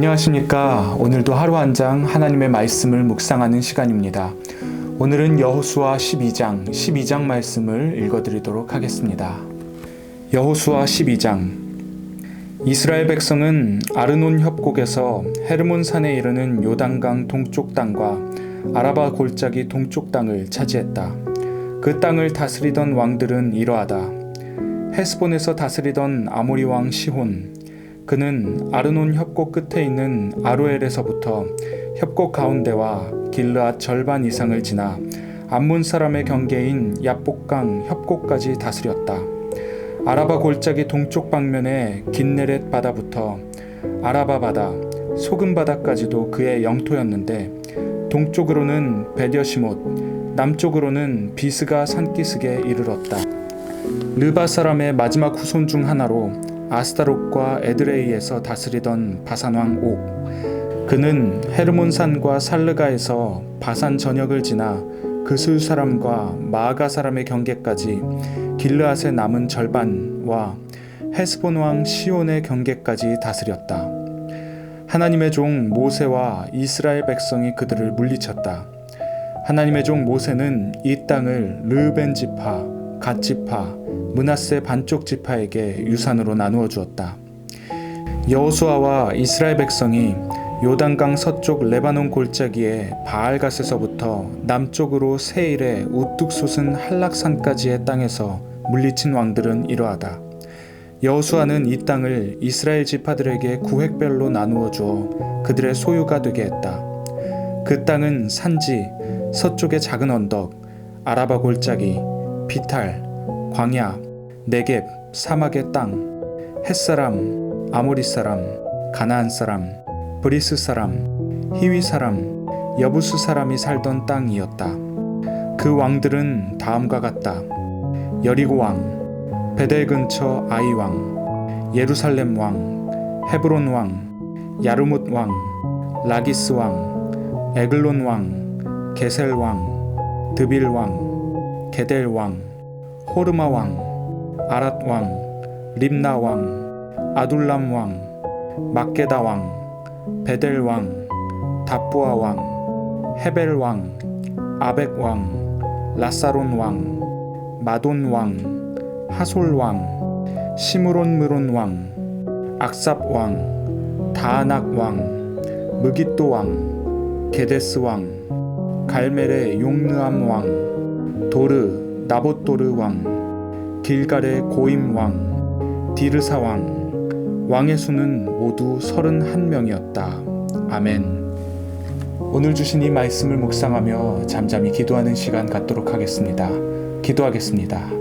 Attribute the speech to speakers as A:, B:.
A: 안녕하십니까. 오늘도 하루 한 장 하나님의 말씀을 묵상하는 시간입니다. 오늘은 여호수아 12장, 12장 말씀을 읽어드리도록 하겠습니다. 여호수아 12장 이스라엘 백성은 아르논 협곡에서 헤르몬 산에 이르는 요단강 동쪽 땅과 아라바 골짜기 동쪽 땅을 차지했다. 그 땅을 다스리던 왕들은 이러하다. 헤스본에서 다스리던 아모리 왕 시혼 그는 아르논 협곡 끝에 있는 아로엘에서부터 협곡 가운데와 길르앗 절반 이상을 지나 암몬 사람의 경계인 야복강 협곡까지 다스렸다. 아라바 골짜기 동쪽 방면의 긴네렛 바다부터 아라바 바다, 소금 바다까지도 그의 영토였는데 동쪽으로는 베려시못, 남쪽으로는 비스가 산기슭에 이르렀다. 르바 사람의 마지막 후손 중 하나로 아스타롯과 에드레이에서 다스리던 바산왕 옥. 그는 헤르몬산과 살르가에서 바산 전역을 지나 그술 사람과 마아가 사람의 경계까지 길르앗의 남은 절반과 헤스본 왕 시온의 경계까지 다스렸다. 하나님의 종 모세와 이스라엘 백성이 그들을 물리쳤다. 하나님의 종 모세는 이 땅을 르벤 지파, 갓 지파, 문하세 반쪽 지파에게 유산으로 나누어 주었다. 여호수아와 이스라엘 백성이 요단강 서쪽 레바논 골짜기의 바알갓에서부터 남쪽으로 세일의 우뚝 솟은 한락산까지의 땅에서 물리친 왕들은 이러하다. 여호수아는 이 땅을 이스라엘 지파들에게 구획별로 나누어 주어 그들의 소유가 되게 했다. 그 땅은 산지, 서쪽의 작은 언덕, 아라바 골짜기, 비탈, 광야, 네겝, 사막의 땅, 햇사람, 아모리 사람, 가나안 사람, 브리스 사람, 히위 사람, 여부스 사람이 살던 땅이었다. 그 왕들은 다음과 같다. 여리고 왕, 베델 근처 아이 왕, 예루살렘 왕, 헤브론 왕, 야르뭇 왕, 라기스 왕, 에글론 왕, 게셀 왕, 드빌 왕, 게델 왕, 호르마 왕, 아랏 왕, 림나 왕, 아둘람 왕, 막게다 왕, 베델 왕, 다부아 왕, 헤벨 왕, 아벡 왕, 라사론 왕, 마돈 왕, 하솔 왕, 시므론 무론 왕, 악삽 왕, 다아낙 왕, 무기또 왕, 게데스 왕, 갈멜의 용르암 왕, 도르 나봇도르 왕, 길갈의 고임 왕, 디르사 왕, 왕의 수는 모두 31명이었다. 아멘. 오늘 주신 이 말씀을 묵상하며 잠잠히 기도하는 시간 갖도록 하겠습니다. 기도하겠습니다.